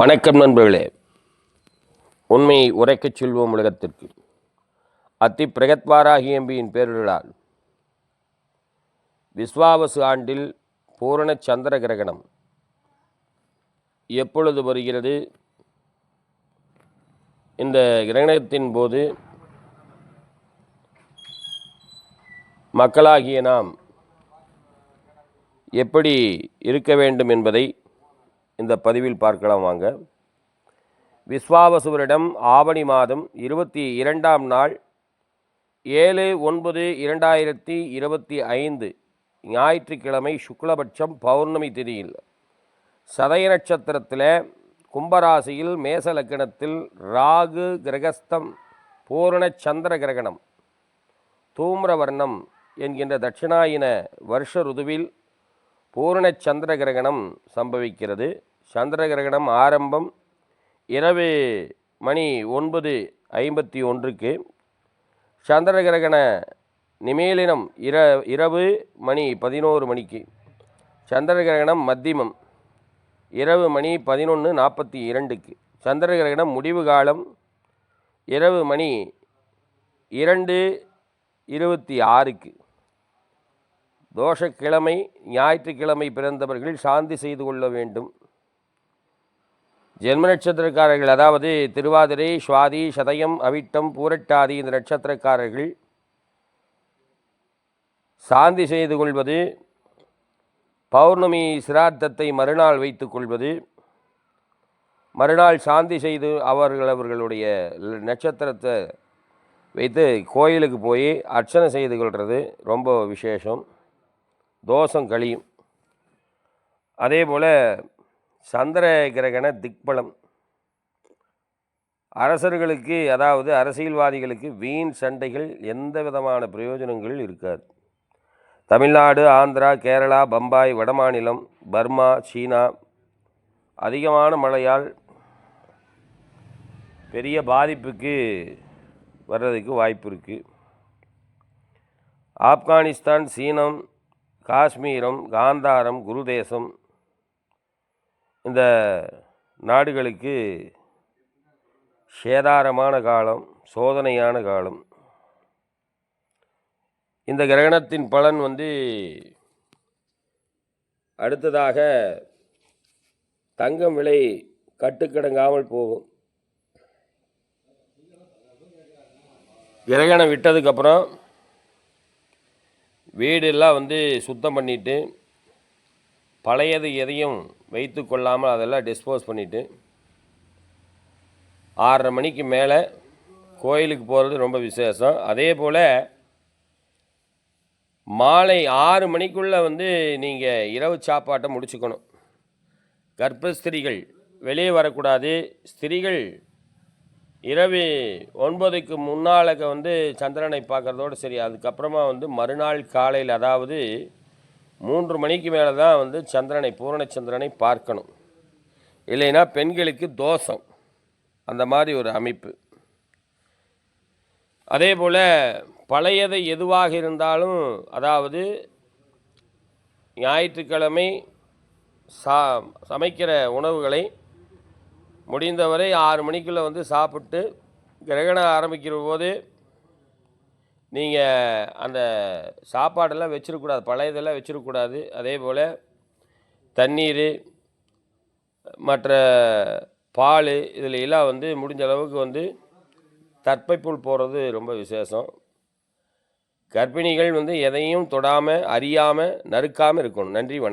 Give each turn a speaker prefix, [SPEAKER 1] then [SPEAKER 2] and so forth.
[SPEAKER 1] வணக்கம் நண்பர்களே. உண்மையை உரைக்கச் செல்வோம் உலகத்திற்கு. அத்தி பிரகத்வாராகி எம்பியின் பேரிடலால் விஸ்வாவசு ஆண்டில் பூரண சந்திர கிரகணம். எப்பொழுது வருகிறது? இந்த கிரகணத்தின் போது மக்களாகிய நாம் எப்படி இருக்க வேண்டும் என்பதை இந்த பதிவில் பார்க்கலாம் வாங்க. விஸ்வாவசுவரிடம் ஆவணி மாதம் இருபத்தி இரண்டாம் நாள் ஏழு ஒன்பது இரண்டாயிரத்தி இருபத்தி ஐந்து ஞாயிற்றுக்கிழமை சுக்லபட்சம் பௌர்ணமி திதியில் சதய நட்சத்திரத்தில் கும்பராசியில் மேச லக்கணத்தில் ராகு கிரகஸ்தம் பூரண சந்திர கிரகணம் தூம்ரவர்ணம் என்கின்ற தட்சிணாயின வருஷ ருதுவில் பூரண சந்திர கிரகணம் சம்பவிக்கிறது. சந்திர கிரகணம் ஆரம்பம். இரவு மணி ஒன்பது ஐம்பத்தி ஒன்றுக்கு. சந்திர கிரகண நிமேலினம் இர இரவு மணி பதினோரு மணிக்கு. சந்திர கிரகணம் மத்தியமம். இரவு மணி பதினொன்று நாற்பத்தி இரண்டுக்கு. சந்திர கிரகணம் முடிவு காலம். இரவு மணி இரண்டு இருபத்தி ஆறுக்கு. தோஷக்கிழமை ஞாயிற்றுக்கிழமை பிறந்தவர்கள் சாந்தி செய்து கொள்ள வேண்டும். ஜென்ம நட்சத்திரக்காரர்கள் அதாவது திருவாதிரை சுவாதி சதயம் அவிட்டம் பூரட்டாதி இந்த நட்சத்திரக்காரர்கள் சாந்தி செய்து கொள்வது பௌர்ணமி சிரார்த்தத்தை மறுநாள் வைத்துக்கொள்வது மறுநாள் சாந்தி செய்து அவர்கள் அவர்களுடைய நட்சத்திரத்தை வைத்து கோயிலுக்கு போய் அர்ச்சனை செய்து கொள்வது ரொம்ப விசேஷம். தோஷம் கழியும். அதே போல் சந்திர கிரகண திக்பலம். அரசர்களுக்கு அதாவது அரசியல்வாதிகளுக்கு வீண் சண்டைகள் எந்த விதமான பிரயோஜனங்கள் இருக்காது. தமிழ்நாடு ஆந்திரா கேரளா பம்பாய் வடமாநிலம் பர்மா சீனா அதிகமான மழையால் பெரிய பாதிப்புக்கு வர்றதுக்கு வாய்ப்பு இருக்குது ஆப்கானிஸ்தான் சீனம் காஷ்மீரம் காந்தாரம் குருதேசம் இந்த நாடுகளுக்கு சேதாரமான காலம் சோதனையான காலம். இந்த கிரகணத்தின் பலன் வந்து அடுத்ததாக தங்கம் விலை கட்டுக்கடங்காமல் போகும். கிரகணம் விட்டதுக்கப்புறம் வீடெல்லாம் வந்து சுத்தம் பண்ணிவிட்டு பழையது எதையும் வைத்து கொள்ளாமல் அதெல்லாம் டிஸ்போஸ் பண்ணிவிட்டு ஆறரை மணிக்கு மேலே கோயிலுக்கு போகிறது ரொம்ப விசேஷம். அதே போல் மாலை ஆறு மணிக்குள்ளே வந்து நீங்கள் இரவு சாப்பாட்டை முடிச்சுக்கணும். கர்ப்பஸ்திரிகள் வெளியே வரக்கூடாது. ஸ்திரிகள் இரவு ஒன்பதுக்கு முன்னாலக்க வந்து சந்திரனை பார்க்குறதோடு சரி அதுக்கப்புறமா வந்து மறுநாள் காலையில் அதாவது மூன்று மணிக்கு மேலே தான் வந்து சந்திரனை பூரண சந்திரனை பார்க்கணும். இல்லைன்னா பெண்களுக்கு தோஷம். அந்த மாதிரி ஒரு அமைப்பு. அதே போல் பழையது எதுவாக இருந்தாலும் அதாவது ஞாயிற்றுக்கிழமை சா சமைக்கிற உணவுகளை முடிந்தவரை ஆறு மணிக்குள்ளே வந்து சாப்பிட்டு கிரகணம் ஆரம்பிக்கிற போது நீங்கள் அந்த சாப்பாடெல்லாம் வச்சிருக்கக்கூடாது பழையதெல்லாம் வச்சிடக்கூடாது அதே போல் தண்ணீர் மற்ற பால் இதில் எல்லாம் வந்து முடிஞ்ச அளவுக்கு வந்து தற்பைப்புல் போகிறது ரொம்ப விசேஷம். கர்ப்பிணிகள் வந்து எதையும் தொடாமல் அறியாமல் நறுக்காமல் இருக்கணும். நன்றி வணக்கம்.